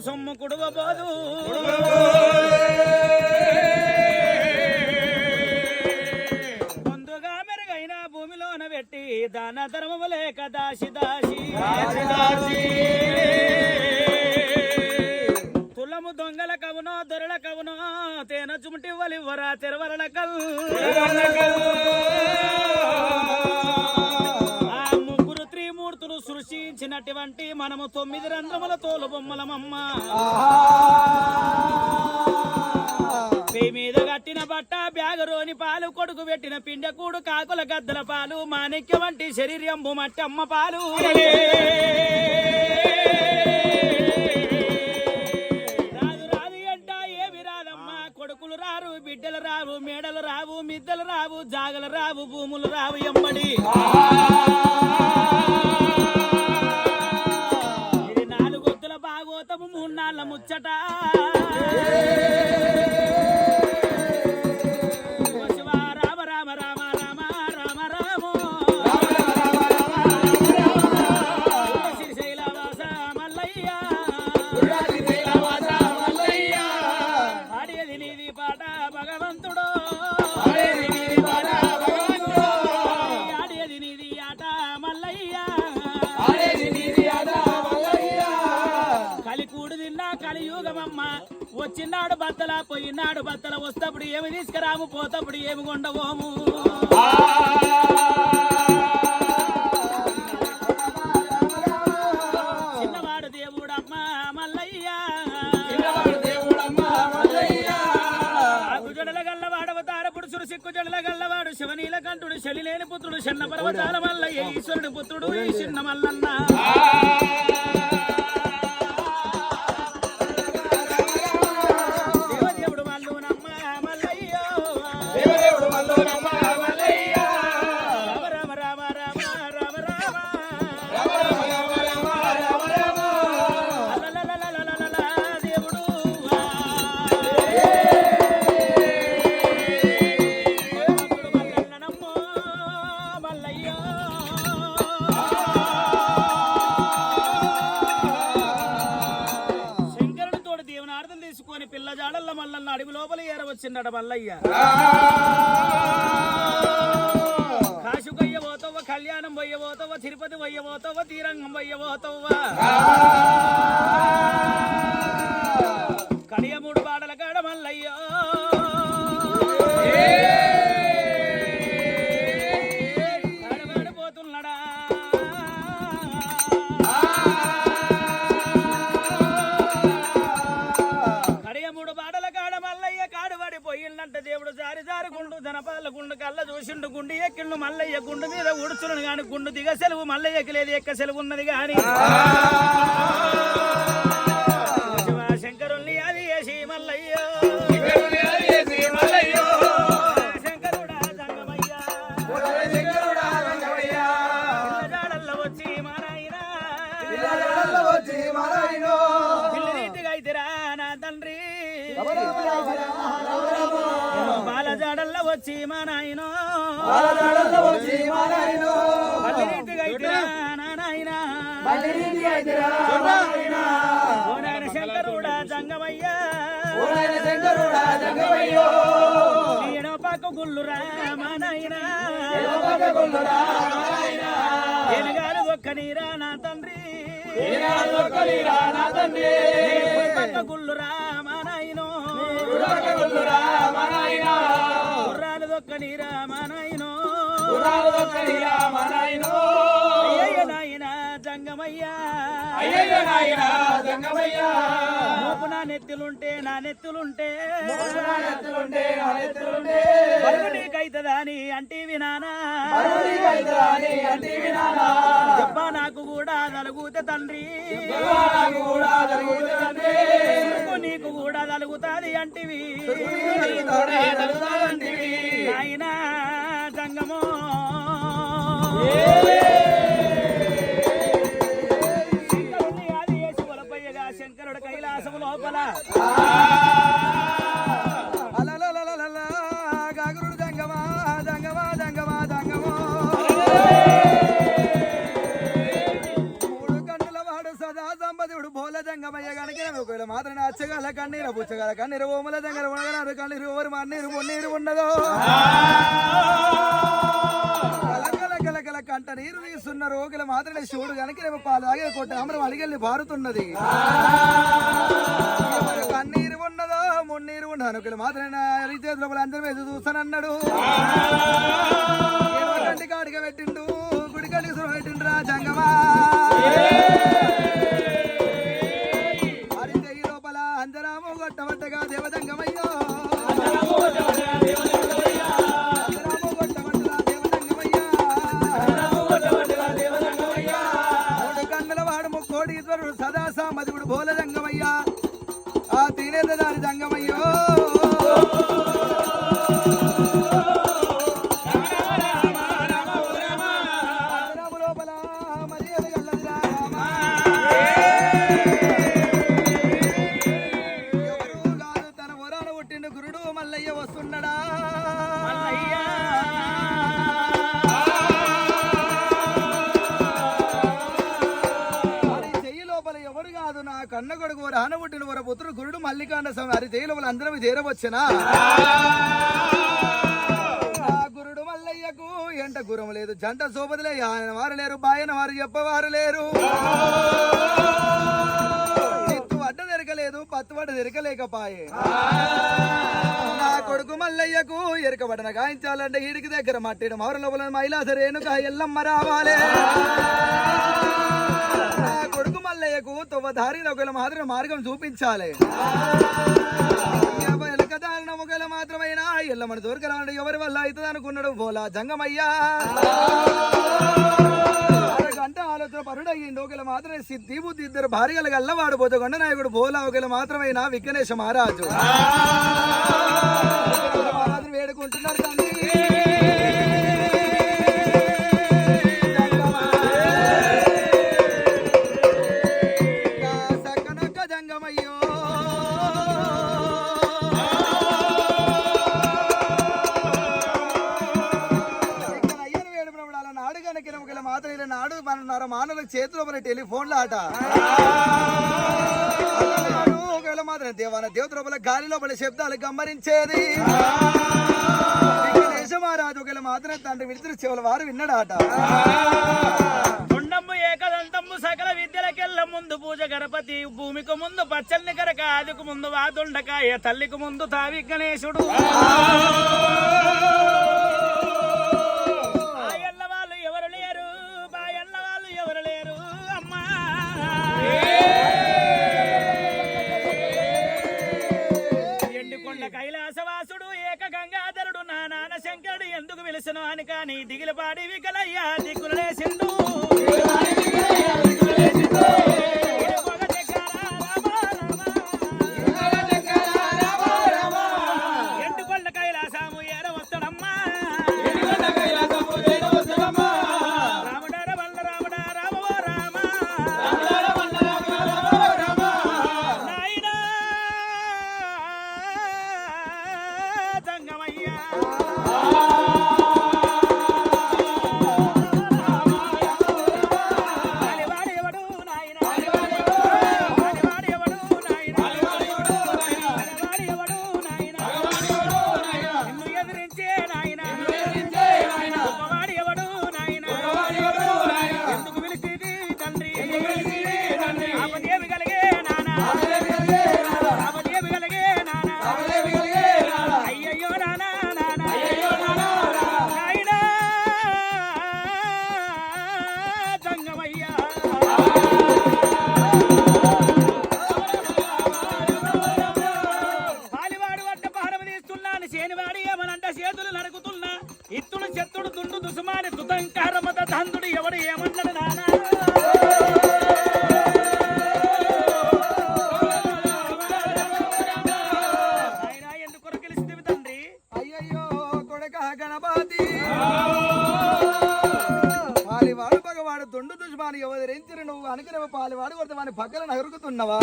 సొమ్ము కుడువబోదు ముందుగా మెరుగైన భూమిలోన పెట్టి దాన ధర్మము లేక దాసి దాసి. తులము దొంగల కవునో దొరల కవునో తేన చుమటి వలివరా తెరవరల కవు సృష్టించినటువంటి మనము తొమ్మిది రంధ్రముల తోలు బొమ్మలమమ్మ. మీద కట్టిన బట్ట బ్యాగరోని పాలు కొడుకు పెట్టిన పిండకూడు కాకుల గద్దల పాలు మాణిక్య వంటి శరీరంబు మట్టి అమ్మ పాలు రాదు రాదు అంట ఏమి రాదమ్మా. కొడుకులు రారు బిడ్డలు రావు మేడలు రావు మిద్దలు రావు జాగలు రావు భూములు రావు ఎమ్మడి. বাচ্চাটা వచ్చినాడు బత్తల పోయినాడు బత్తల వస్తప్పుడు ఏమి తీసుకురాము పోతప్పుడు ఏమి కొండవోము చిన్నవాడు దేవుడమ్మ మల్లయ్య. గల్లవాడవ తారపుడుసుడు సిక్కు జడల గల్లవాడు శివనీల కంఠుడు శలిలేని పుత్రుడు చిన్న పర్వతాల మల్లయ్య ఈశ్వరుడి పుత్రుడు ఈ చిన్న మల్లన్న. లోపల మల్లయ్య. కాశుకయ్య పోతావ కళ్యాణం పోయ్య పోతావ తిరుపతి పోయ్య పోతావ తీరంగం పోయ్య పోతావ? దేవుడు జారి జారి గుండు జనపాల గుండు కళ్ళ చూసిండు గుండు ఎక్కిండు మల్లయ్య గుండు మీద ఉడుచులను గాని గుండు దిగ సెలవు మల్లయ్య లేదు ఎక్క సెలవు ఉన్నది గాని. శివశంకరుల్ని అది మల్లయ్య. వచ్చి మా పిల్లి అయితేరా నా తండ్రి. వచ్చి మా నాయనో పల్లి రీతిగా అయితేరా నా నాయనా ఓ నాయన శంకరుడా జంగమయ్యా. ఈయన పక్క గుల్లురా మా నాయనా ఎనగాలు ఒక్క నీరా నా తండ్రి. గుల్లురా మా నాయనో గుర్రాలు దొక్క నీరా మా నాయనో అయ్యయ్య నాయన జంగమయ్యా. మోపు నా నెత్తులుంటే. నా నెత్తులుంటే. బరువు నీకైతదా అని అంటివి నానా చెప్పా నాకు కూడా తలుగుతే తండ్రి. సురుకు నీకు నలుగుతాది అంటివి. ఆయన జంగమో అది ఆది చేసి శంకరుడు కైలాసము లోపల. కన్నీరు పుచ్చగల కన్నీరు ఓమల దగ్గర ఉండగలరు కన్నీరు ఎవరు మా నీరు నీరు కలకల కలకల కంట నీరు తీస్తున్న రోగుల మాత్రమే శివుడు కనుక రేపు పాలు తాగే కొట్ట అమరం అడిగెళ్ళి బారుతున్నది. కన్నీరు ఉన్నదో మున్నీరు ఉండదు ఒకరు మాత్రమే చేతుల అందరి మీద చూస్తానన్నాడు. కంటి కాడిగా పెట్టిండు గుడి కాడికి పెట్టిండు రా జంగమా. patanga, గురుడు స్వామి వారి అందరం చేరవచ్చునా? గురుడు మల్లయ్యకు ఎంట గురం లేదు. జంట సోపదిలే ఆయన వారు లేరు బాయన వారు చెప్పవారు లేరు. అడ్డ తిరగలేదు పత్తు తిరగలేకపాయే. నా కొడుకు మల్లయ్యకు ఎరకబడిన గాయించాలంటే ఇడికి దగ్గర మట్టిడు మౌరలోపల మైలాస రేణుక ఎల్లమ్మ రావాలే. మల్లయ్యకు తొవ్వ దారిన ఒకవేళ మాత్రం మార్గం చూపించాలి. ఎలకదారిన ఒకవేళ మాత్రమైనా? ఎల్లమ్మని దొరకరాడు ఎవరి వల్ల అవుతుంది అనుకున్నాడు బోలా జంగమయ్యా. గంట ఆలోచన పరుడయ్యిండు. ఒకవేళ మాత్రమే సిద్ధి బుద్ధి ఇద్దరు భార్యలు గల్లవాడు పోతే కొండ నాయకుడు బోలా ఒకవేళ మాత్రమైనా? విఘ్నేశ మహారాజు. వేడుకుంటున్నారు తండ్రి మాత్రం ఇలా నాడు మన మానవుల చేతిలో మన టెలిఫోన్ల ఆట. ఒకవేళ మాత్రం దేవాన దేవత లోపల గాలి లోపల శబ్దాలు గమ్మరించేది దేశమారాజు ఒకవేళ మాత్రం తండ్రి విడుతున్న చెవుల వారు విన్నాడాట. సకల విద్యలకెల్ల ముందు పూజ గణపతి భూమికి ముందు పచ్చల్ని కరక ఆదికు ముందు వాదుండకాయ తల్లికి ముందు తావి గణేశుడు. గంగాధరుడు నా నాన్న శంకరుడు ఎందుకు పిలుసును అని కాని దిగిలపాడి వికలయ్యా దిక్కులేసిండు ఎండుకొండ ఎవరించిన నువ్వు అనుకునే పాలివాడు కొడితే వాని పక్కన నరుకుతున్నవా?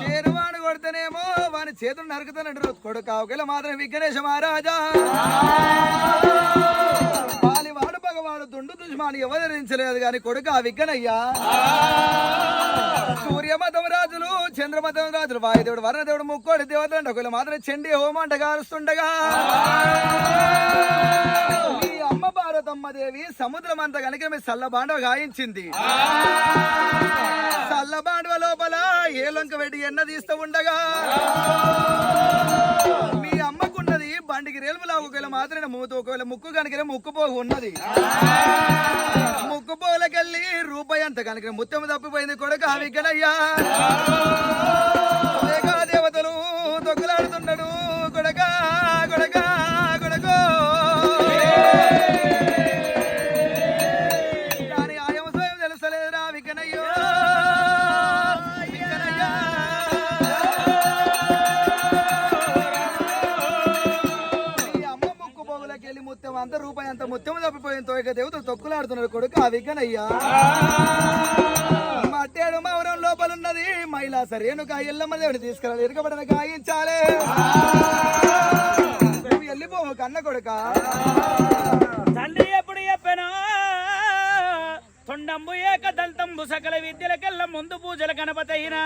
చేరువాడు కొడితేనేమో వాని చేతులు నరుకుతానంటారు. కొడుకు అవకల మాత్రం విఘ్నేశ మహారాజా. పాలివాడు పగవాడు దుండు దుష్మాని ఎవరించలేదు గాని కొడుకు ఆ విఘ్నయ్యా. సూర్యమతం రాజులు చంద్రమతం రాజులు వాయుదేవుడు వరుణదేవుడు ముక్కోడి దేవతలు ఒకళ్ళు మాత్రం చండి హోమంట కారుస్తుండగా ఈ సముద్రం అంత కనుక మీ సల్లబాండవ గాయించింది. సల్లబాండవ లోపల ఏ లొంక ఎన్న తీస్తూ ఉండగా మీ అమ్మకున్నది బండికి రేలుములా ఒకవేళ మాత్రమే మూత ఒకవేళ ముక్కు కనుక ముక్కుపోగు ఉన్నది. ముక్కుపోలకెళ్ళి రూపాయి అంత కనుక ముత్యం తప్పిపోయింది కొడుకు ఆ విగ్గనయ్యా దేవతలు దొంగలాడుతున్నాడు కొడక. తోయక దేవతలు తొక్కులాడుతున్నాడు కొడుకు ఆ విగ్గనయ్యా మట్టేడు మౌరం లోపల ఉన్నది మైలా సరేనుక ఎల్లమ్మ దేవుడు తీసుకురాలి. ఇరకబడిన గాయించాలే నువ్వు వెళ్ళిపోవు కన్న కొడుక. తండ్రి ఎప్పుడు చెప్పాను? తొండంబు ఏక దంతంబు సకల విద్యలకెల్ల ముందు పూజల గణపతి అయినా